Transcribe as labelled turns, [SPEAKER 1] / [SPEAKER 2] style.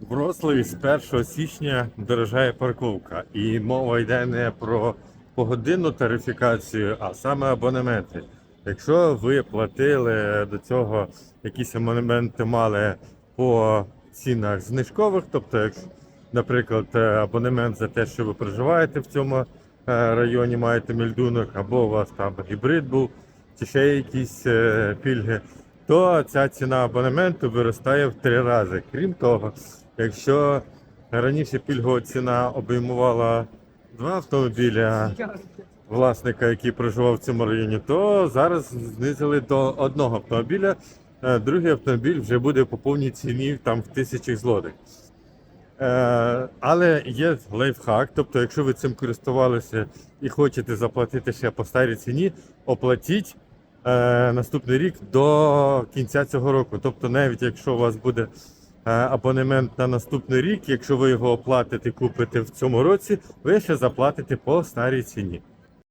[SPEAKER 1] В з 1 січня дорожає парковка. І мова йде не про погодинну тарифікацію, а саме абонементи. Якщо ви платили до цього якісь абонементи мали по цінах знижкових, тобто, наприклад, абонемент за те, що ви проживаєте в цьому е, районі, маєте мільдунок, або у вас там гібрид був, чи ще якісь е, пільги, то ця ціна абонементу виростає в три рази. Крім того, якщо раніше пільгова ціна обіймувала два автомобіля власника, який проживав в цьому районі, то зараз знизили до одного автомобіля. Е, Другий автомобіль вже буде по повній ціні там в тисячі злотих. Е, але є лайфхак, тобто, якщо ви цим користувалися і хочете заплатити ще по старій ціні, оплатіть е, наступний рік до кінця цього року. Тобто, навіть якщо у вас буде е, абонемент на наступний рік, якщо ви його оплатите, купите в цьому році, ви ще заплатите по старій ціні.